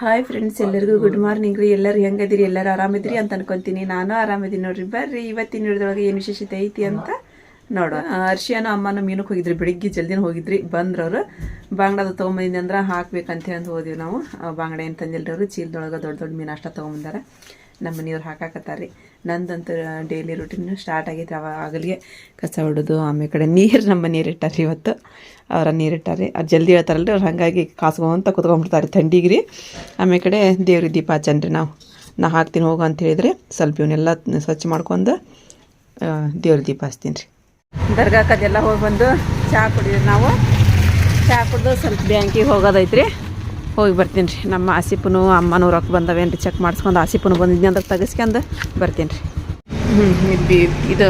Hi friends ಎಲ್ಲರಿಗೂ good morning ರೀ. ಎಲ್ಲರೂ ಹೆಂಗದಿರಿ ಎಲ್ಲರೂ ಆರಾಮಿದ್ರಿ ಅಂತ ಅನ್ಕೊಂತೀನಿ. ನಾನು ಆರಾಮಿದ್ದೀನಿ ನೋಡ್ರಿ. ಬರ್ರಿ ಇವತ್ತಿನ ಹಿಡಿದೊಳಗೆ ಏನು ವಿಶೇಷತೆ ಐತಿ ಅಂತ ನೋಡುವ. ಅರ್ಶಿಯಾನು ಅಮ್ಮನ ಮೀನಕ್ಕೆ ಹೋಗಿದ್ರಿ. ಬೆಳಿಗ್ಗೆ ಜಲ್ದಿನ ಹೋಗಿದ್ರಿ. ಬಂದ್ರವ್ರು. ಬಾಂಗ್ಡಾದ ತೊಗೊಂಬಂದಿದ್ದೆ ಅಂದ್ರೆ ಹಾಕ್ಬೇಕಂತ ಹೇಳಿ ಹೋದಿವಿ ನಾವು. ಆ ಬಾಂಗ್ಡ ಏನು ತಂದಿಲ್ರಿ ಅವರು? ಚೀಲದೊಳಗೆ ದೊಡ್ಡ ದೊಡ್ಡ ಮೀನು ಅಷ್ಟ ತೊಗೊಂಬಂದಾರ. ನಮ್ಮ ಮನೆಯವ್ರು ಹಾಕಾಕತ್ತಾರ್ರಿ. ನಂದಂತೂ ಡೈಲಿ ರೂಟೀನ್ ಸ್ಟಾರ್ಟ್ ಆಗೈತೆ ಅವ ಆಗಲಿಗೆ ಕಸ ಹೊಡೋದು ಆಮೇಲೆ ಕಡೆ ನೀರು ನಮ್ಮ ನೀರು ರೀ ಇವತ್ತು. ಅವರ ನೀರು ಇಟ್ಟಾರೆ ಅದು ಜಲ್ದಿ ಹೇಳ್ತಾರಲ್ರಿ ಅವ್ರು ಹಾಗಾಗಿ ಕಾಸ್ಕೊಂತ ಕುತ್ಕೊಂಡ್ಬಿಡ್ತಾರೆ ಥಂಡಿಗೆ ರೀ ಆಮೇಲೆ ಕಡೆ ದೇವ್ರಿಗೆ ದೀಪ ಹಚ್ಚನ್ರಿ ನಾವು. ನಾ ಹಾಕ್ತೀನಿ ಹೋಗು ಅಂತ ಹೇಳಿದ್ರೆ ಸ್ವಲ್ಪ ಇವನ್ನೆಲ್ಲ ಸ್ವಚ್ಛ ಮಾಡ್ಕೊಂಡು ದೇವ್ರ ದೀಪ ಹಚ್ತೀನಿ ರೀ ದರ್ಗಾಕದೆಲ್ಲ ಹೋಗಿ ಬಂದು ಚಹಾ ಕುಡಿದ್ರಿ ನಾವು. ಚಹಾ ಕುಡಿದು ಸ್ವಲ್ಪ ಬ್ಯಾಂಕಿಗೆ ಹೋಗೋದೈತ್ರಿ. ಹೋಗಿ ಬರ್ತೀನಿ ರೀ. ನಮ್ಮ ಆಸಿಪನು ಅಮ್ಮನೂ ರೊಕ್ಕ ಬಂದವೇನು ರೀ? ಚೆಕ್ ಮಾಡಿಸ್ಕೊಂಡು ಆಸಿಪನು ಬಂದಿದ್ನಿ ಅಂದ್ರೆ ತೆಗಿಸ್ಕೊಂಡು ಬರ್ತೀನಿ ರೀ. ಹ್ಞೂ ಇದು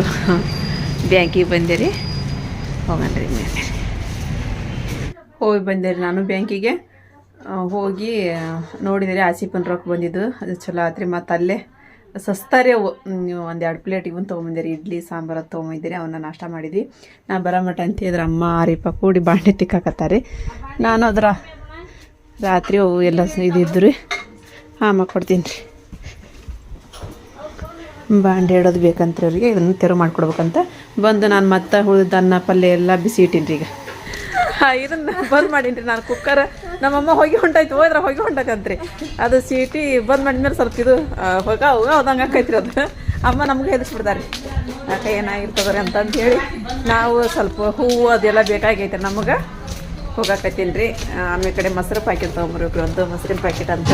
ಬ್ಯಾಂಕಿಗೆ ಬಂದೆ ರೀ. ಹೋಗೋಣ ಮೇಲೆ ಹೋಗಿ ಬಂದೆ ರೀ ನಾನು ಬ್ಯಾಂಕಿಗೆ. ಹೋಗಿ ನೋಡಿದರೆ ಆಸಿಪನ್ ರೊಕ್ಕ ಬಂದಿದ್ದು. ಅದು ಚಲೋ ಆತ್ರಿ. ಮತ್ತು ಅಲ್ಲೇ ಸಸ್ತಾರೆ ಅವು. ನೀವು ಒಂದು ಎರಡು ಪ್ಲೇಟ್ ಇವನ್ ತೊಗೊಂಬಂದಿರಿ ಇಡ್ಲಿ, ಸಾಂಬಾರು ತೊಗೊಂಬಂದಿರಿ ಅವನ್ನ ನಾಷ್ಟ ಮಾಡಿದ್ವಿ. ನಾ ಬರೋ ಮಟ ಅಂತ ಹೇಳಿದ್ರೆ ಅಮ್ಮ ಆರಿಪ್ಪ ಕೂಡಿ ಬಾಂಡೆ ತಿಕ್ಕಾಕತ್ತಾರೆ. ನಾನು ಅದರ ರಾತ್ರಿ ಅವು ಎಲ್ಲ ಇದಿದ್ದು ರೀ ಹಾಂ ಕೊಡ್ತೀನಿ ರೀ. ಬಾಂಡೆ ಇಡೋದು ಬೇಕಂತ ಅವ್ರಿಗೆ, ಇದನ್ನು ತೆರವು ಮಾಡ್ಕೊಡ್ಬೇಕಂತ. ಬಂದು ನಾನು ಮತ್ತೆ ಉಳಿದ ಅನ್ನ ಪಲ್ಯ ಎಲ್ಲ ಬಿಸಿ ಇಟ್ಟೀನಿ ರೀ ಈಗ ಇದನ್ನು ಬಂದ್ ಮಾಡೀನಿ ರೀ ನಾನು ಕುಕ್ಕರ್. ನಮ್ಮಮ್ಮ ಹೊಗೆ ಹೊಂಟಾಯ್ತು, ಹೋದ್ರೆ ಹೊಗೆ ಹೊಂಟೈತಂತ್ರಿ ಅದು ಸೀಟಿ ಬಂದ್ ಮಾಡಿದ್ಮೇಲೆ ಸ್ವಲ್ಪ ಇದು ಹೊಗ, ಹೋಗ ಹೋದಂಗೆ ಆಕೈತ್ರಿ ಅದು. ಅಮ್ಮ ನಮ್ಗೆ ಹೆದರ್ಸ್ಬಿಡ್ತಾರೆ ಯಾಕೆ ಏನಾಗಿರ್ತದ್ರಿ ಅಂತಂತ ಹೇಳಿ, ನಾವು ಸ್ವಲ್ಪ ಹೂವು ಅದೆಲ್ಲ ಬೇಕಾಗೈತೆ ನಮಗೆ. ಹೋಗಾಕತ್ತೀನಿ ರೀ. ಆಮೇಲೆ ಕಡೆ ಮೊಸರು ಪ್ಯಾಕೆಟ್ ತೊಗೊಂಬರ್ಬೇಕು ಒಂದು ಮೊಸರಿನ ಪ್ಯಾಕೆಟ್ ಅಂತ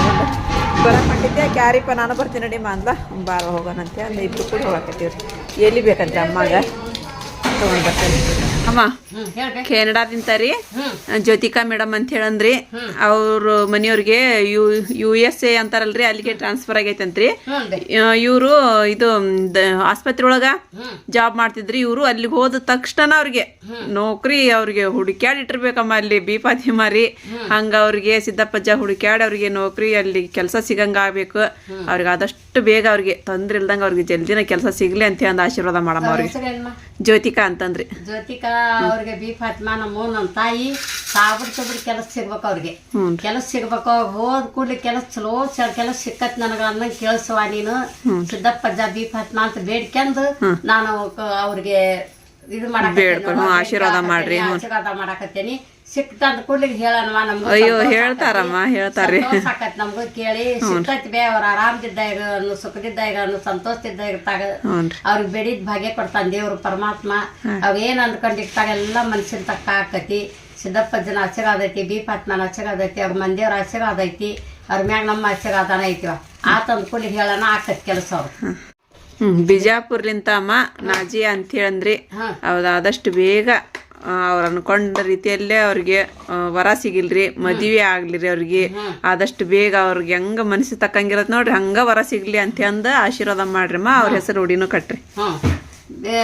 ಬರಕ್ಕೆ ಮಾಡಿದ್ದೆ ಕ್ಯಾರಿಪ್ಪ ನಾನು ಬರ್ತೀನಿ ನಡಿ ಅಂದ ಬಾರ ಹೋಗೋಣಂತೆ. ಅಲ್ಲಿ ಇಬ್ಬರು ಕೂಡ ಹೋಗಾಕತ್ತೀವಿ ಎಲ್ಲಿ ಬೇಕಂತೆ ಅಮ್ಮಗೆ? ತೊಗೊಂಡು ಬರ್ತೀನಿ. ಅಮ್ಮ ಕೆನಡಾದಿಂದ ರೀ. ಜ್ಯೋತಿಕಾ ಮೇಡಮ್ ಅಂತ ಹೇಳಂದ್ರಿ. ಅವ್ರ ಮನೆಯವ್ರಿಗೆ ಯು ಯು ಎಸ್ ಎ ಅಂತಾರಲ್ರಿ ಅಲ್ಲಿಗೆ ಟ್ರಾನ್ಸ್ಫರ್ ಆಗೈತಂತ್ರಿ. ಇವರು ಇದು ಆಸ್ಪತ್ರೆ ಒಳಗ ಜಾಬ್ ಮಾಡ್ತಿದ್ರಿ. ಇವರು ಅಲ್ಲಿಗೆ ಹೋದ ತಕ್ಷಣ ಅವ್ರಿಗೆ ನೌಕರಿ ಅವ್ರಿಗೆ ಹುಡುಕ್ಯಾಡ್ ಇಟ್ಟಿರ್ಬೇಕಮ್ಮ ಅಲ್ಲಿ ಬಿ ಮಾರಿ ಹಂಗ ಅವ್ರಿಗೆ ಸಿದ್ದಪ್ಪಜ್ಜ ಹುಡುಕ್ಯಾಡ್ ಅವ್ರಿಗೆ ನೌಕರಿ ಅಲ್ಲಿ ಕೆಲಸ ಸಿಗಂಗ ಆಗ್ಬೇಕು ಅವ್ರಿಗೆ ಆದಷ್ಟು ಬೇಗ ಅವ್ರಿಗೆ ತೊಂದ್ರೆ ಇಲ್ದಂಗ ಅವ್ರಿಗೆ ಜಲ್ದಿನ ಕೆಲಸ ಸಿಗ್ಲಿ ಅಂತ ಒಂದು ಆಶೀರ್ವಾದ ಮಾಡಮ್ಮ ಅವ್ರಿಗೆ. ಜ್ಯೋತಿಕಾ ಅಂತಂದ್ರಿ. ಜ್ಯೋತಿಕಾ ಅವ್ರಿಗೆ ಬಿ ಫಾತ್ಮಾ ನಮ್ಮ ನಮ್ಮ ತಾಯಿ ಸಾಬಿಡ್ ಚಬಡ್ ಕೆಲಸ ಸಿಗ್ಬೇಕು ಅವ್ರಿಗೆ. ಕೆಲಸ ಸಿಗ್ಬೇಕು ಹೋದ್ ಕೂಡ್ಲಿ ಕೆಲಸ ಚಲೋ ಕೆಲಸ ಸಿಕ್ಕತ್ ನನಗ ಅನ್ನಂಗ್ ಕೇಳಿಸುವ ನೀನು. ಸಿದ್ದಪ್ಪಜ್ಜ ಬಿ ಫಾತ್ಮಾ ಅಂತ ಬೇಡ್ಕೊಂಡು ನಾನು ಅವ್ರಿಗೆ ಇದು ಹ್ಞೂ, ಆಶೀರ್ವಾದ ಮಾಡ್ರಿ. ಆಶೀರ್ವಾದ ಮಾಡಾಕತ್ತೇನಿ. ಸಿಕ್ತಂತ ಕೂಡ್ಲಿ ಹೇಳನ್ವ ನಮ್ಗೆ. ಅಯ್ಯೋ ಹೇಳ್ತಾರಮ್ಮ ಹೇಳ್ತಾರ್ರಿ. ಸಾಕತ್ ನಮ್ಗೂ ಕೇಳಿ. ಸಿಕ್ಕತ್ ಬೇ ಅವ್ರ ಆರಾಮದಿದ್ದಾಗ ಅನ್ನು ಸುಖದಿದ್ದಾಗ ಅನ್ನು ಸಂತೋಷ ತಾಗ ಹ್ಞೂ ಅವ್ರಿಗೆ ಬೆಳಿದ್ ಭಾಗ್ಯ ಕೊಡ್ತಾನ ದೇವ್ರ ಪರಮಾತ್ಮ. ಅವ್ ಏನ್ ಅಂದ್ಕೊಂಡಿರ್ತಾಗ ಎಲ್ಲ ಮನ್ಸಿನ ತಕ್ಕ ಆಕತಿ ಸಿದ್ದಪ್ಪಜ್ಜನ ಆಶೀರ್ವಾದ ಐತಿ ಬಿ ಪಾತ್ಮನ ಆಶೀರ್ವಾದ ಐತಿ ಅವ್ರ ಮಂದಿಯವ್ರ ಆಶೀರ್ವಾದ ಐತಿ ಅವ್ರ ಮ್ಯಾಗ ನಮ್ಮ ಆಶೀರ್ವಾದನ ಐತಿವ. ಆತಂದ್ ಕೂಲಿ ಹೇಳನ ಆಕತ್ ಕೆಲಸ ಅವ್ರು ಬಿಜಾಪುರ್ಲಿಂತ ಅಮ್ಮ ನಾಜಿ ಅಂತ ಹೇಳಂದ್ರಿ ಹಾ. ಹೌದು ಆದಷ್ಟು ಬೇಗ ಅವ್ರು ಅನ್ಕೊಂಡ ರೀತಿಯಲ್ಲೇ ಅವ್ರಿಗೆ ವರ ಸಿಗಿಲ್ರಿ ಮದುವೆ ಆಗ್ಲಿರಿ ಅವ್ರಿಗೆ. ಆದಷ್ಟು ಬೇಗ ಅವ್ರಿಗೆ ಹೆಂಗ ಮನಸ್ಸು ತಕ್ಕಂಗಿರತ್ ನೋಡ್ರಿ ಹಂಗ ವರ ಸಿಗ್ಲಿ ಅಂತ ಅಂದ ಆಶೀರ್ವಾದ ಮಾಡ್ರಿಮ್ಮ ಅವ್ರ ಹೆಸರು ಹುಡಿನೂ ಕಟ್ರಿ. ನಾಜಿಯ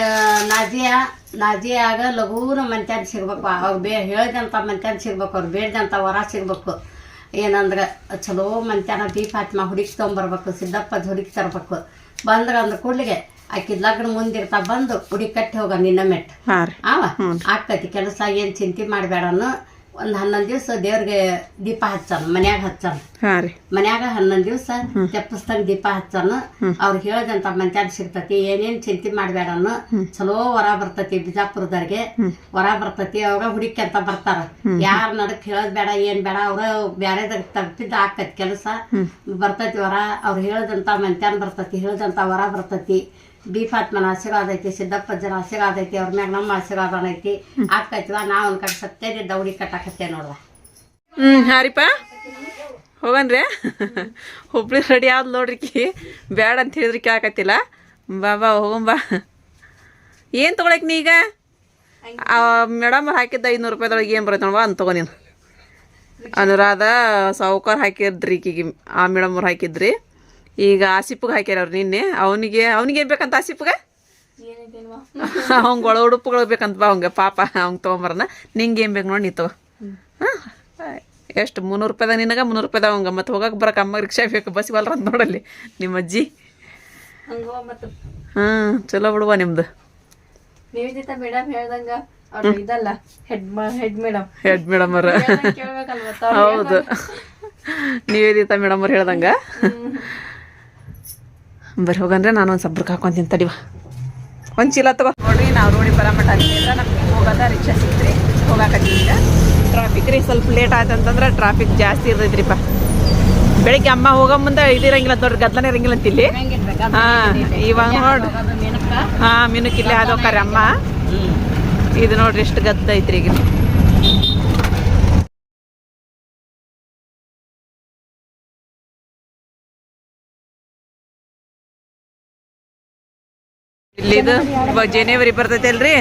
ನಾಜಿಯಾ ನಾಜಿಯಾಗ ಲಘೂನ ಮಂತ್ಯಾನ ಸಿಗ್ಬೇಕು. ಅವ್ರು ಬೇ ಹೇಳ್ದಂತ ಮಂತ್ಯಾನ ಸಿಗ್ಬೇಕು ಅವ್ರು ಬೇಡ್ದಂತ ವರ ಸಿಗ್ಬೇಕು. ಏನಂದ್ರೆ ಚಲೋ ಮಂತ್ಯಾನ ದೀಪ ಆತ್ಮ ಹುಡುಕಿ ತೊಗೊಂಬರ್ಬೇಕು ಸಿದ್ದಪ್ಪ ಹುಡುಕಿ ತರ್ಬೇಕು ಬಂದ್ರ ಅಂದ ಕೂಡ್ಲಿಗೆ ಆಕಿ ಲಗ್ನ ಮುಂದಿರ್ತಾ ಬಂದು ಉಡಿ ಕಟ್ಟಿ ಹೋಗ ನಿನ್ನ ಮೆಟ್ ಹಾ ರೀ ಆವ ಆಕತಿ ಕೆಲಸ ಏನ್ ಚಿಂತೆ ಮಾಡಬೇಡನು ಒಂದ್ ಹನ್ನೊಂದ್ ದಿವಸ ದೇವ್ರಿಗೆ ದೀಪ ಹಚ್ಚಾನ ಮನ್ಯಾಗ ಹಚ್ಚಾನ ಮನ್ಯಾಗ ಹನ್ನೊಂದ್ ದಿವಸ ತೆಪ್ಪಸ್ತಂಗ ದೀಪ ಹಚ್ಚಾನ ಅವ್ರ ಹೇಳದಂತ ಮಂತ್ಯಾನ ಸಿಗ್ತತಿ ಏನೇನ್ ಚಿಂತೆ ಮಾಡ್ಬೇಡ ಚಲೋ ವರ ಬರ್ತತಿ ಬಿಜಾಪುರದವ್ರಿಗೆ. ವರ ಬರ್ತತಿ ಅವಾಗ ಹುಡುಕಿ ಅಂತ ಬರ್ತಾರ ಯಾರ ನಡಕ್ ಹೇಳದ್ ಬೇಡ ಏನ್ ಬೇಡ ಅವ್ರ ಬ್ಯಾರೆದಾಗ ತಪ್ಪಿದ್ದ ಆಕತ್ ಕೆಲಸ. ಬರ್ತತಿ ವರ ಅವ್ರ ಹೇಳದಂತ ಮಂತ್ಯಾನ ಬರ್ತತಿ ಹೇಳದಂತ ವರ ಬರ್ತತಿ. ಬಿ ಫಾತ್ಮನ ಆಶೀರ್ವಾದ ಐತಿ ಸಿದ್ದಪ್ಪಜ್ಜನ ಆಶೀರ್ವಾದ ಐತಿ ಅವ್ರ ಮ್ಯಾಗ ನಮ್ಮ ಆಶೀರ್ವಾದ ಐತಿ. ಆಗ್ತೈತಿವ ನಾ ಒಂದ್ ಕಡೆ ಸತ್ಯದ ದೌಡಿ ಕಟ್ಟಾಕತ್ತೆ ನೋಡ್ವ. ಹ್ಮ್ ಹಾರಿಪ್ಪ ಹೋಗನ್ರಿ? ಹುಬ್ಳಿ ರೆಡಿ ಆದ್ ನೋಡ್ರಿಕಿ ಬ್ಯಾಡ ಅಂತ ಹೇಳಿದ್ರಿ ಕೇಳಕತ್ತಿಲ್ಲ. ಬಾ ಬಾ ಹೋಗಂಬಾ ಏನು ತೊಗೊಳಕ್ ನೀ ಈಗ? ಮೇಡಮ್ ಹಾಕಿದ್ದ ಐನೂರು ರೂಪಾಯಿದೊಳಗೆ ಏನು ಬರುತ್ತೆ ನೋಡುವ ಅಂತ ತಗೋ ನೀನು. ಅನುರಾಧ ಸಾವುಕಾರ ಹಾಕಿದ್ರಿ ಈಕಿಗೆ ಆ ಮೇಡಮ್ ಅವ್ರು ಹಾಕಿದ್ರಿ. ಈಗ ಆಸಿಪ್ಗೆ ಹಾಕ್ಯಾರ ಅವ್ರು ನಿನ್ನೆ. ಅವನಿಗೆ ಅವನಿಗೆ ಏನು ಬೇಕಂತ ಆಸಿಪ್ಗೆ ಅವಂಗ ಒಳ ಉಡುಪುಗಳು ಬೇಕಂತ ಬಾ ಅವಂಗೆ ಪಾಪ ಅವಂಗ ತೊಗೊಂಬರನ ನಿಂಗೆ ಏನು ಬೇಕು ನೋಡಿ ನೀ ತಗೋ. ಹಾಂ? ಎಷ್ಟು? ಮುನ್ನೂರು ರೂಪಾಯಿದಾಗ ನಿನಗೆ ಮುನ್ನೂರು ರೂಪಾಯಿದಾಗ ಅವಂಗ. ಮತ್ತೆ ಹೋಗಕ್ಕೆ ಬರಕ್ಕೆ ಅಮ್ಮ ರಿಕ್ಷಾ ಬೇಕು. ಬಸ್ ಬಲ್ರ ಅಂತ ನೋಡಲ್ಲಿ. ನಿಮ್ಮ ಅಜ್ಜಿ. ಹಾಂ ಚಲೋ ಬಿಡುವ ನಿಮ್ದು. ನಿವೇದಿತ ಮೇಡಮ್ ಹೇಳ್ದಂಗ ಅವ್ರ ಇದಲ್ಲ head head madam head madam ಅವ್ರ. ಹೌದು. ನಿವೇದಿತ ಮೇಡಮ್ ಅವ್ರು ಹೇಳ್ದಂಗ? ಬರ್ರಿ ಹೋಗಂದ್ರೆ ನಾನು ಒಂದು ಸಬ್ರಕ್ಕೆ ಹಾಕೊಂತೀನಿ ತಡಿವ ಒಂದು ಚೀಲ ತಗೋ. ನೋಡ್ರಿ ನಾವು ರೋಡಿ ಬರಮಠ ಅಲ್ಲಿಂದ ನಮ್ಗೆ ಹೋಗೋದ ರಿಕ್ಷಾ ಸಿಕ್ತ್ರಿ ಈಗ ಟ್ರಾಫಿಕ್ ರೀ ಸ್ವಲ್ಪ ಲೇಟ್ ಆಯ್ತು ಅಂತಂದ್ರೆ ಟ್ರಾಫಿಕ್ ಜಾಸ್ತಿ ಇರ್ತೈತ್ರಿಪ್ಪ ಬೆಳಿಗ್ಗೆ ಅಮ್ಮ ಹೋಗೋ ಮುಂದೆ ಇದಿರಂಗಿಲ್ಲ ನೋಡ್ರಿ ಗದ್ದಲೇ ಇರಂಗಿಲ್ಲ ಅಂತ ಇಲ್ಲಿ. ಹಾಂ ಇವಾಗ ನೋಡ್ರಿ ಹಾಂ ಮಿನುಕ್ ಇಲ್ಲೇ ಹಾದೋಕಾರೆ ಅಮ್ಮ. ಇದು ನೋಡ್ರಿ ಎಷ್ಟು ಗದ್ದ ಐತ್ರಿ ಈಗ. ಇಲ್ಲಿದು ಇವಾಗ ಜನವರಿ ಬರ್ತೈತೆ ಅಲ್ರಿ?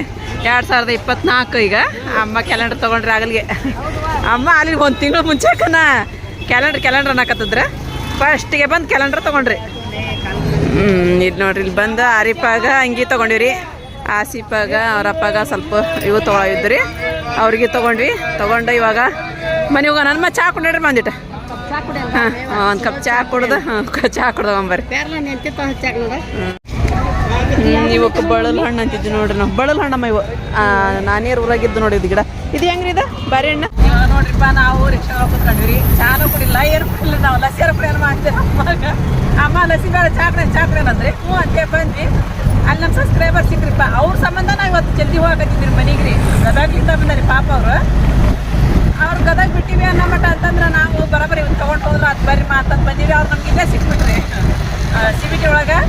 ಎರಡ್ ಸಾವಿರದ ಇಪ್ಪತ್ನಾಲ್ಕು ಈಗ. ಅಮ್ಮ ಕ್ಯಾಲೆಂಡರ್ ತಗೊಂಡ್ರಿ ಆಗಲಿಗೆ. ಅಮ್ಮ ಅಲ್ಲಿಗೆ ಒಂದು ತಿಂಗಳು ಮುಂಚೆಕನ ಕ್ಯಾಲೆಂಡರ್ ಕ್ಯಾಲೆಂಡರ್ ಅನ್ನಕತ್ತದ್ರ. ಫಸ್ಟಿಗೆ ಬಂದು ಕ್ಯಾಲೆಂಡರ್ ತಗೊಂಡ್ರಿ. ಹ್ಮ್ ಇದು ನೋಡ್ರಿ ಇಲ್ಲಿ ಬಂದು ಆರಿಪಾಗ ಅಂಗಿ ತಗೊಂಡಿವ್ರಿ. ಆಸಿಪಾಗ ಅವ್ರ ಅಪ್ಪಾಗ ಸ್ವಲ್ಪ ಇವು ತೊಗೊಳಿದ್ರಿ ಅವ್ರಿಗೆ ತಗೊಂಡ್ವಿ. ತಗೊಂಡು ಇವಾಗ ಮನೆ ಹೋಗೋಣ. ನನ್ನ ಚಾ ಕುಡ್ರಿ ಬಂದಿಟ್ಟ ಹಾಂ ಒಂದು ಕಪ್ ಚಾ ಕುಡ್ದು ಹಾಂ ಚಾ ಕುಡ್ದು ಬರ್ರಿ. ಇವಕ್ಕೆ ಬಳಲ್ ಹಣ್ಣು ಅಂತಿದ್ವಿ ನೋಡ್ರಿ ನಾವು. ಬಳಲ್ ಹಣ್ಣಮ್ಮ ಇವು. ನಾನೇ ಊರಾಗಿದ್ದು ನೋಡಿ ಇದು ಗಿಡ. ಇದು ಹೆಂಗ್ರಿ ಇದು? ಬಾರಿ ಹಣ್ಣು? ನೋಡ್ರಿಪ್ಪ, ನಾವು ರಿಕ್ಷಾ ಕುತ್ಕೊಂಡ್ವಿ ಚಾನು ಕುಡಿಲ್ಲ. ಏನು ಕುಡಿಲ್ಲ ನಾವು? ಲಸಿ ಏನು ಮಾಡ್ತೇವೆ ಅಮ್ಮ ಲಸಿ ಬೇಡ, ಚಾಕ್ರೆ ಚಾಕ್ರೆ ಅಂದ್ರೆ ಹ್ಞೂ ಅಂತೆ, ಬಂದ್ವಿ. ಅಲ್ಲಿ ನಮ್ಮ ಸಬ್ಸ್ಕ್ರೈಬರ್ ಸಿಕ್ರಿಪ್ಪ ಅವ್ರ ಸಂಬಂಧ ನಾವು ಇವತ್ತು ಜಲ್ದಿ ಹೋಗಕತ್ತಿದ್ರಿ ಮನೆಗೆ ರೀ. ಗದಗ್ಲಿಂದ ಬಂದಾರಿ ಪಾಪ ಅವರು. ಅವ್ರು ಗದಗ ಬಿಟ್ಟಿವಿ ಅನ್ನೋ ಮಟ್ಟ ಅಂತಂದ್ರೆ ನಾವು ಬರೋಬ್ಬರಿ ಇವ್ನು ತೊಗೊಂಡು ಹೋದ್ರೆ ಅದು ಬರ್ರಿ ಮಾತಂದು ಬಂದೀವಿ. ಅವ್ರು ನಮ್ಗೆ ಇಲ್ಲೇ ಸಿಕ್ಬಿಟ್ರಿ. ಸಿಬಿಟಿ ಒಳಗೆ.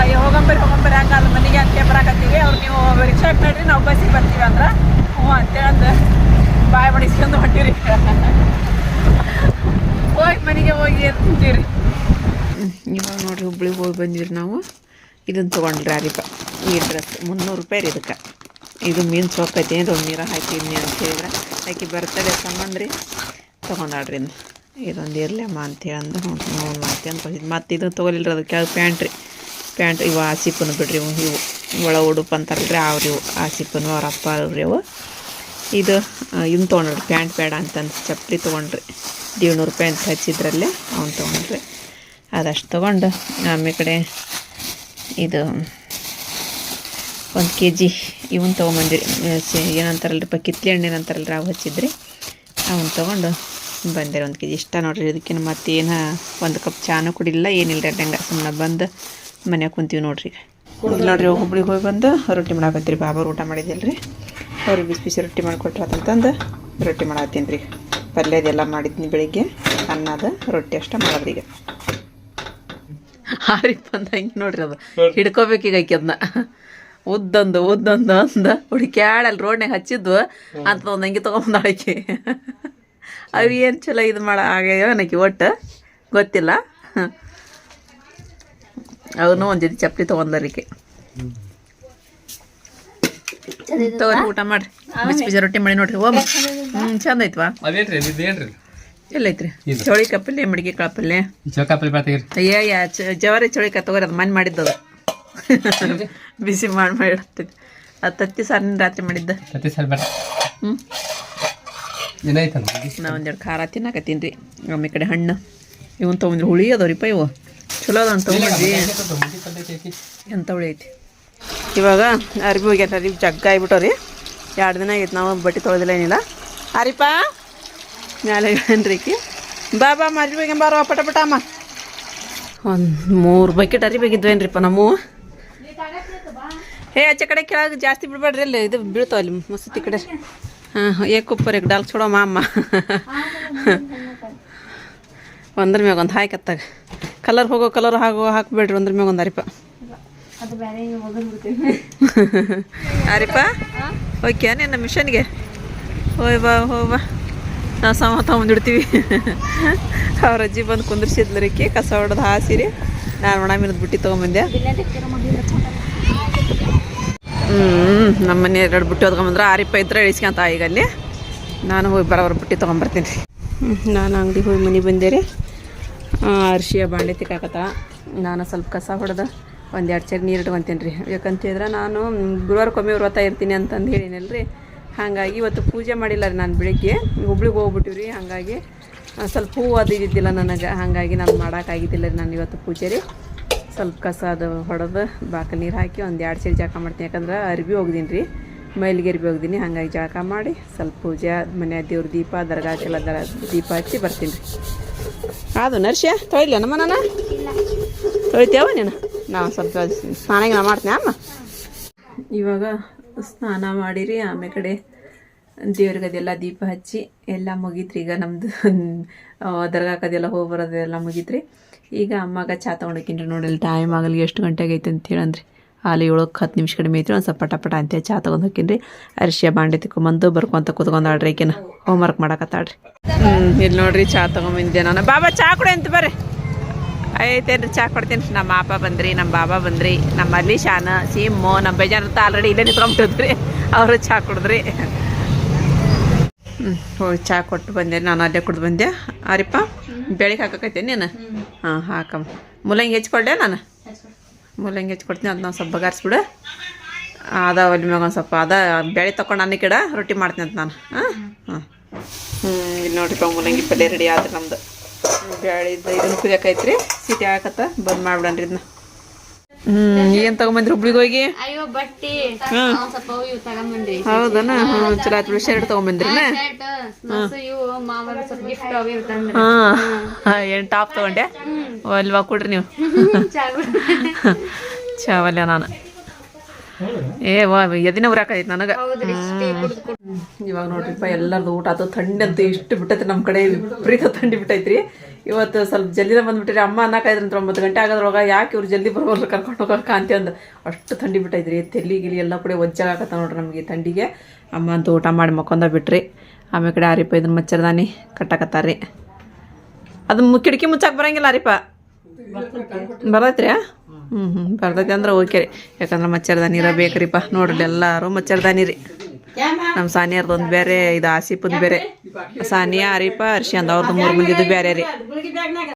ಅಯ್ಯೋ ಹೋಗಂಬರಿ ಹೋಗಂಬರಿ ಹಂಗ ಅಲ್ಲಿ, ಮನೆಗೆ ಅಂತ ಬರಾಕತ್ತೀವಿ. ಅವ್ರು ನೀವು ರಿಕ್ಷಾಕ್ ನಡ್ರಿ ನಾವು ಬಸ್ಸಿಗೆ ಬರ್ತೀವಿ ಅಂದ್ರೆ. ಹ್ಞೂ ಅಂತೇಳಂದು ಬಾಯಿ ಬಡಿಸ್ಕೊಂಡು ಹೊಂಟಿರಿ ಹೋಗಿ ಮನೆಗೆ ಹೋಗಿ ತಿಂತೀವಿ ಇವಾಗ ನೋಡ್ರಿ ಹೋಗಿ ಬಂದಿರಿ ನಾವು. ಇದನ್ನು ತೊಗೊಂಡ್ರಿ ಅರಿಪ ಈ ಡ್ರೆಸ್ ಮುನ್ನೂರು ರೂಪಾಯಿ ರೀ ಇದಕ್ಕೆ. ಇದು ಮೀನು ಸೊಪ್ಪೈತಿ ಒಂದು ನೀರ ಹಾಕಿದ್ನಿ ಅಂತ ಹೇಳಿದ್ರೆ. ಆಕೆ ಬರ್ತಡೆ ಸಂಬಂಧ್ರಿ ತೊಗೊಂಡಾಡ್ರಿ ಇದೊಂದು ಇರಲಿ ಅಮ್ಮ ಅಂತೇಳಿ ಅಂದು ನಾವು ಮತ್ತೆ ಅಂದ್ಕೊಂಡಿದ್ದು ಮತ್ತೆ ಇದು ತೊಗೊಲಿಲ್ಲ ಅದು ಕೆಳಗೆ ಪ್ಯಾಂಟ್ ರೀ. ಪ್ಯಾಂಟ್, ಇವು ಆಸಿಪನು ಬಿಡ್ರಿ, ಇವು ಇವು. ಒಳ ಉಡುಪು ಅಂತಾರಲ್ರಿ ಅವ್ರು ಇವು ಆಸಿಪನು ಅವ್ರ ಅಪ್ಪ ಅವ್ರಿ ಅವು ಇದು ಇನ್ನು ತೊಗೊಂಡ್ರಿ, ಪ್ಯಾಂಟ್ ಬೇಡ ಅಂತಂದು ಚಪ್ಪಲಿ ತೊಗೊಂಡ್ರಿ. ಏಳ್ನೂರು ರೂಪಾಯಿ ಅಂತ ಹಚ್ಚಿದ್ರಲ್ಲಿ ಅವ್ನು ತೊಗೊಂಡ್ರಿ. ಅದಷ್ಟು ತೊಗೊಂಡು, ಆಮೇಲೆ ಕಡೆ ಇದು ಒಂದು ಕೆ ಜಿ ಇವನ್ನ ತೊಗೊಂಬಂದಿರಿ ಏನಂತಾರಲ್ರಿ, ಪ, ಕಿತ್ಲೆ ಹಣ್ಣು ಏನಂತಾರಲ್ರಿ ಅವು ಹಚ್ಚಿದ್ರಿ. ಅವನ್ನ ತೊಗೊಂಡು ಬಂದಿರಿ ಒಂದು ಕೆ ಜಿ ಇಷ್ಟ ನೋಡ್ರಿ, ಇದಕ್ಕಿನ್ನ ಮತ್ತೇನು, ಒಂದು ಕಪ್ ಚಾನು ಕುಡಿಲ್ಲ ಏನಿಲ್ಲ ರೀ ಹಂಗೆ ಸುಮ್ಮನೆ ಬಂದು ಮನ್ಯಾಗ ಕುಂತೀವಿ ನೋಡ್ರಿ ಈಗ. ನೋಡ್ರಿ ಹುಬ್ಳಿಗೆ ಹೋಗಿ ಬಂದು ರೊಟ್ಟಿ ಮಾಡಾಕತ್ತೀರಿ ಬಾಬರು ಊಟ ಮಾಡಿದ್ದಿಲ್ರಿ ಅವ್ರಿಗೆ ಬಿಸಿ ಬಿಸಿ ರೊಟ್ಟಿ ಮಾಡಿಕೊಟ್ರತಂತಂದು ರೊಟ್ಟಿ ಮಾಡತ್ತೀನಿ ರೀ ಪಲ್ಯದೆಲ್ಲ ಮಾಡಿದ್ನಿ ಬೆಳಿಗ್ಗೆ. ಅನ್ನದ ರೊಟ್ಟಿ ಅಷ್ಟ ಮಾಡೋದ್ರಿ ಈಗ. ಹಾರಿ ಬಂದ ಹಿಂಗೆ ನೋಡ್ರಿ ಅದು. ಹಿಡ್ಕೋಬೇಕೀಗ ಆಕಿ ಅದನ್ನ ಉದ್ದಂದು ಉದ್ದೊಂದು ಅಂದ. ಹುಡುಕ್ಯಾಡಲ್ಲಿ ರೋಡ್ನಾಗ ಹಚ್ಚಿದ್ವು. ಅಂತ ಒಂದು ಹಂಗೆ ತೊಗೊಂಬಂದಾಳಕಿ ಅವು ಏನು ಚಲೋ ಇದು ಮಾಡ ಆಗ್ಯಾವ ನನಗೆ ಒಟ್ಟು? ಗೊತ್ತಿಲ್ಲ. ಅವನು ಒಂದು ಜೊತೆ ಚಪ್ಪಲಿ ತೊಗೊಂಡ್ಲರಿಕೆ ತಗೋರಿ ಊಟ ಮಾಡ್ರಿ. ಬಿಸಿ ಬಿಸಿ ರೊಟ್ಟಿ ಮಾಡಿ ನೋಡ್ರಿ ಓಮ್ ಹ್ಞೂ ಚಂದ ಐತ್ವಾ? ಅದೇನ್ರಿ ಇದೇನ್ರಿ ಎಲ್ಲೈತ್ರಿ? ಚೋಳಿ ಕಪ್ಪಲ್ಲಿ ಮಡಿಗೆ ಕಾಪಲ್ಲೆ ಅಯ್ಯ ಯಾ ಜವಾರಿ ಚೌಳಿಕಾಯಿ ತಗೋರಿ ಅದು ಮನೆ ಅದು ಬಿಸಿ ಮಾಡಿ ಮಾಡಿ ಇಡ್ತೈತಿ ಅದು ತತ್ತಿ ಸಾರಿನ ರಾತ್ರಿ ಮಾಡಿದ್ದ. ತತ್ತಿ ಸರ್ ಬೇಡ. ಹ್ಞೂ ನಾ ಒಂದೆರಡು ಖಾರ ತಿನ್ನಕತ್ತೀನಿ ರೀ ಒಮ್ಮೆ ಕಡೆ ಹಣ್ಣು. ಇವಂತ ಒಂದು ಹುಳಿ ಅದಾವ್ರಿಪ್ಪ ಇವು. ಚಲೋ ಅದ ಐತಿ? ಇವಾಗ ಅರ್ಬಿ ಹೋಗ್ಯಾರ ರೀ ಜಗ್ಗ ಆಗ್ಬಿಟ್ಟವ್ರಿ ಎರಡು ದಿನ ಆಗೈತೆ ನಾವು ಬಟ್ಟೆ ತೊಳೆದಿಲ್ಲ ಏನಿಲ್ಲ. ಅರಿಪ ಮ್ಯಾಲೆ ಏನ್ರಿಕಿ ಬಾ ಬಾ ಅರ್ಬಿ ಹೋಗ್ಯ ಬಾರೋ ಪಟ ಪಟ ಅಮ್ಮ. ಒಂದು ಮೂರು ಬಕೆಟ್ ಅರಿ ಬೇಕಿದ್ವೇನ್ರಿಪ್ಪ ನಮ್ಮ. ಏ ಆಚೆ ಕಡೆ ಕೆಳಗೆ ಜಾಸ್ತಿ ಬಿಡ್ಬೇಡ್ರಿ ಅಲ್ಲಿ ಇದು ಬೀಳ್ತಾವ ಅಲ್ಲಿ ಮಸ್ತಿ ಕಡೆ. ಹಾಂ ಏಕ್ ಉಪ್ಪರ್ ಏಕ್ ಡಾಲ್ छोड़ो ಅಮ್ಮ. ಒಂದ್ರ ಮ್ಯಾಗ ಒಂದು ಹಾಕತ್ತಾಗ ಕಲರ್ ಹೋಗೋ ಕಲರ್ ಹಾಗೋ ಹಾಕ್ಬೇಡ್ರಿ ಒಂದ್ರ ಮ್ಯಾಗ ಒಂದು ಅರಿಪ. ಬೇರೆ ಅರಿಪ? ಓಕೆ ನಿನ್ನ ಮಿಷನ್ಗೆ? ಹೋಯ್ ಬಾ ಹೋ ಬಾ. ನಾವು ಸಮ ತಗೊಂಡಿಡ್ತೀವಿ ಅವ್ರ ಅಜ್ಜಿ ಬಂದು ಕುಂದ್ರಿಸಿದ್ಲರಿಕೆ ಕಸ ಹೊಡೆದು ಹಾಸಿರಿ. ನಾನು ಒಣ ಮೀನದ ಬುಟ್ಟಿ ತೊಗೊಂಬಂದೆ ಹ್ಞೂ ನಮ್ಮ ಮನೆ ಎರಡು ಬುಟ್ಟಿ ಹೊತ್ಕೊಂಬಂದ್ರೆ ಆರಿಪ ಇದ್ರೆ ಇಳಿಸ್ಕೊಂತ ಈಗ ಅಲ್ಲಿ. ನಾನು ಹೋಗಿ ಬರೋವ್ರ ಬುಟ್ಟಿ ತೊಗೊಂಬರ್ತೀನಿ ರೀ. ನಾನು ಅಂಗಡಿಗೆ ಹೋಗಿ ಮನೆ ಬಂದೆ ರೀ. ಅರ್ಶಿಯ ಬಾಂಡೆ ತಿಕ್ಕಾಕತ್ತ? ನಾನು ಸ್ವಲ್ಪ ಕಸ ಹೊಡೆದ ಒಂದು ಎರಡು ಚರಿ ನೀರು ಇಟ್ಕೊತೀನಿ ರೀ ಯಾಕಂತಂದ್ರೆ ನಾನು ಗುರುವಾರಕ್ಕೊಮ್ಮೆ ವ್ರತ ಇರ್ತೀನಿ ಅಂತಂದು ಹೇಳಿನಲ್ಲ ರೀ ಹಾಗಾಗಿ ಇವತ್ತು ಪೂಜೆ ಮಾಡಿಲ್ಲ ರೀ ನಾನು ಬೆಳಿಗ್ಗೆ. ಹುಬ್ಳಿಗೆ ಹೋಗ್ಬಿಟ್ಟಿವಿ ರೀ ಹಾಗಾಗಿ ಸ್ವಲ್ಪ ಹೂವು ಅದು ಇದ್ದಿದ್ದಿಲ್ಲ ನನಗೆ. ಹಾಗಾಗಿ ನಾನು ಮಾಡೋಕ್ಕಾಗಿದ್ದಿಲ್ಲ ರೀ ನಾನು ಇವತ್ತು ಪೂಜೆ ರೀ. ಸ್ವಲ್ಪ ಕಸ ಅದು ಹೊಡೆದು ಬಾಕಲ್ ನೀರು ಹಾಕಿ ಒಂದು ಎರಡು ಸೇರಿ ಜಳಕ ಮಾಡ್ತೀನಿ. ಯಾಕಂದ್ರೆ ಅರ್ಬಿ ಹೋಗ್ದೀನಿ ರೀ. ಮೈಲಿಗೆ ಅರ್ಬಿ ಹೋಗ್ದೀನಿ. ಹಾಗಾಗಿ ಜಳಕ ಮಾಡಿ ಸ್ವಲ್ಪ ಪೂಜೆ ಮನೆ ದೇವ್ರ ದೀಪ, ದರ್ಗಾಕ್ಕೆಲ್ಲ ದರ ದೀಪ ಹಚ್ಚಿ ಬರ್ತೀನಿ ರೀ. ಅದು ನರ್ಸ್ಯ ತೊಳಿಲ್ಲ ನಮ್ಮ ನಾನು ತೊಳಿತೇವ ನೀನು? ನಾವು ಸ್ವಲ್ಪ ಸ್ನಾನ ಗಿನ ಮಾಡ್ತೀನಿ ಅಮ್ಮ? ಇವಾಗ ಸ್ನಾನ ಮಾಡಿರಿ, ಆಮೇಲೆ ಕಡೆ ದೇವ್ರಿಗೆ ಅದೆಲ್ಲ ದೀಪ ಹಚ್ಚಿ ಎಲ್ಲ ಮುಗೀತ್ರಿ. ಈಗ ನಮ್ಮದು ದರ್ಗಾಕದೆಲ್ಲ ಹೋಗಿ ಬರೋದೆಲ್ಲ ಮುಗೀತ್ರಿ. ಈಗ ಅಮ್ಮಗ ಚಾ ತೊಗೊಂಡೋಕಿನ್ರಿ ನೋಡಲ್ಲ ಟೈಮ್ ಆಗಲಿ, ಎಷ್ಟು ಗಂಟೆಗೆ ಐತೆ ಅಂತ ಹೇಳಂದ್ರಿ. ಅಲ್ಲಿ ಏಳಕ್ಕೆ ಹತ್ತು ನಿಮಿಷ ಕಡಿಮೆ ಐತ್ರಿ ಒಂದು ಸ್ವಲ್ಪ ಪಟ ಪಟ ಅಂತ ಚಾ ತೊಗೊಂಡು ಹೋಗಿನ್ರಿ ಅರಿಶಿಯ ಬಾಂಡೆ ತಿಕ್ಕೊಂಬಂದು ಬರ್ಕೊಂತ ಕೂತ್ಕೊಂಡಾಳ್ರಿ ಈಕಿನ. ಹೋಮ್ವರ್ಕ್ ಮಾಡಕತ್ತಾಳ್ರಿ. ಹ್ಞೂ ಇಲ್ಲಿ ನೋಡ್ರಿ ಚಾ ತೊಗೊಂಬಂದೆ ನಾನು. ಬಾಬಾ ಚಾ ಕೊಡಿ ಅಂತ ಬರ್ರಿ. ಐತೇನ್ರಿ ಚಾ ಕೊಡ್ತೀನಿ. ನಮ್ಮ ಅಪ್ಪ ಬಂದ್ರಿ ನಮ್ಮ ಬಾಬಾ ಬಂದ್ರಿ. ನಮ್ಮ ಅಲ್ಲಿ ಶಾನ ಸಿಮ್ಮು ನಮ್ಮ ಬೇಜಾರಂತ ಆಲ್ರೆಡಿ ಇಲ್ಲೇ ನಿಂತ್ಕೊಂಬಿಟ್ಟಿದ್ರಿ. ಅವರು ಚಾ ಕುಡಿದ್ರಿ. ಹ್ಞೂ ಹೋಗಿ ಚಾ ಕೊಟ್ಟು ಬಂದೆ. ನಾನು ಅಲ್ಲೇ ಕುಡ್ದು ಬಂದೆ. ಆರಿಪ್ಪ ಬೆಳಿಗ್ಗೆ ಹಾಕಕೈತೆ ನೀನು? ಹಾಂ ಹಾಕಮ್ಮ. ಮೂಲಂಗಿ ಹೆಚ್ಚಿಕೊಳ್ಳೆ ನಾನು? ಮುಲ್ಲಂಗಿ ಹೆಚ್ಚಿಕೊಡ್ತೀನಿ ಅದನ್ನ ಸ್ವಲ್ಪ ಬಗಾರಿಸ್ಬಿಡು. ಅದ ಒಲಿ ಮ್ಯಾಗ ಒಂದು ಸ್ವಲ್ಪ ಅದ ಬೇಳೆ ತೊಗೊಂಡು ಅನ್ನಕ್ಕೆ ಕಿಡ ರೊಟ್ಟಿ ಮಾಡ್ತೀನಿ ಅಂತ ನಾನು. ಹಾಂ. ಹಾಂ ಹ್ಞೂ ಇಲ್ಲಿ ನೋಡ್ರಿಪ್ಪ ಮೂಲಂಗಿ ಪಲ್ಯ ರೆಡಿ ಆದ್ರೆ ನಮ್ದು. ಬೇಳೆ ಇದು ಇದನ್ನು ಕುದಿಯಕ್ಕೈತ್ರಿ ಸೀಟಿ ಹಾಕತ್ತ ಬಂದ್ ಮಾಡ್ಬಿಡನ್ರಿ ಇದನ್ನ ಹ್ಞೂ ಏನು ತಗೊಂಬಂದ್ರಿ ಹುಬ್ಳಿಗೆ ಹೋಗಿ? ಅಯ್ಯೋ ಬಟ್ಟಿ. ಹ್ಮ್. ಸ್ವಲ್ಪ ಅವು ಇವು ತಗೊಂಬಂದ್ರಿ. ಹೌದನ? ಚಲೋ ಆಯ್ತು ಬಿಡು ಶರ್ಟ್ ತಗೊಂಬಂದ್ರಿ ಶರ್ಟ್ ಇವು ಸ್ವಲ್ಪ ಗಿಫ್ಟ್ ಹಾಂ ಏನು ಟಾಪ್ ತಗೊಂಡೆ ಅಲ್ವಾ ಕೊಡ್ರಿ ನೀವು. ಚಾವಲ್ಯ ನಾನು. ಏ ವಾ ಎದಿನ ಉರಾಕೈತಿ ನನಗೆ. ಇವಾಗ ನೋಡ್ರಿಪ್ಪ ಎಲ್ಲರದು ಊಟ ಅದು ಥಂಡಿ ಅಂತ ಇಷ್ಟು ಬಿಟ್ಟೈತಿ ನಮ್ಮ ಕಡೆ ವಿಪರೀತ ಥಂಡಿ ಬಿಟ್ಟೈತ್ರಿ. ಇವತ್ತು ಸ್ವಲ್ಪ ಜಲ್ದಿನ ಬಂದ್ಬಿಟ್ರಿ ಅಮ್ಮ ಅನ್ನಕಾಯ್ದ್ರಂತ ಒಂಬತ್ತು ಗಂಟೆ ಆಗೋದ್ರೊಳಗೆ ಯಾಕೆ ಇವ್ರು ಜಲ್ದಿ ಬರ್ಬಾರ್ದು ಕರ್ಕೊಂಡು ಹೋಗೋಕೆ ಅಂತ ಅಂದು. ಅಷ್ಟು ಥಂಡಿ ಬಿಟ್ಟೈತ್ರಿ. ತೆಲಿ ಗಿಲಿ ಎಲ್ಲ ಕೂಡ ಒಜ್ಜಾಗತ್ತ ನೋಡ್ರಿ ನಮಗೆ ಥಂಡಿಗೆ. ಅಮ್ಮ ಅಂತ ಊಟ ಮಾಡಿ ಮಕ್ಕೊಂದ ಬಿಟ್ರಿ. ಆಮೇಲೆ ಕಡೆ ಆರಿಪ ಇದನ್ನ ಮಚ್ಚರ್ದಾನಿ ಕಟ್ಟಾಕತ್ತಾರ್ರಿ. ಅದು ಕಿಟಕಿ ಮುಚ್ಚಾಕೆ ಬರಂಗಿಲ್ಲ ಆರಿಪ ಬರತ್ರಿ ಹ್ಞೂ ಹ್ಞೂ ಬರ್ತೈತಿ ಅಂದ್ರೆ ಓಕೆ ರೀ. ಯಾಕಂದ್ರೆ ಮಚ್ಚರ್ದಾನಿ ಇರಬೇಕ್ರಿಪ್ಪ. ನೋಡ್ರಿ, ಎಲ್ಲರೂ ಮಚ್ಚರ್ದಾನಿ ರೀ. ನಮ್ಮ ಸಾನಿಯರ್ದು ಒಂದು ಬೇರೆ ಇದು ಆಸಿಪದ್ ಬೇರೆ ಸಾನಿಯಾ ಅರಿಪ ಅರ್ಶಿ ಅಂದ ಅವ್ರದ್ದು ಮೂರು ಮಂದಿದು ಬೇರೆ ರೀ.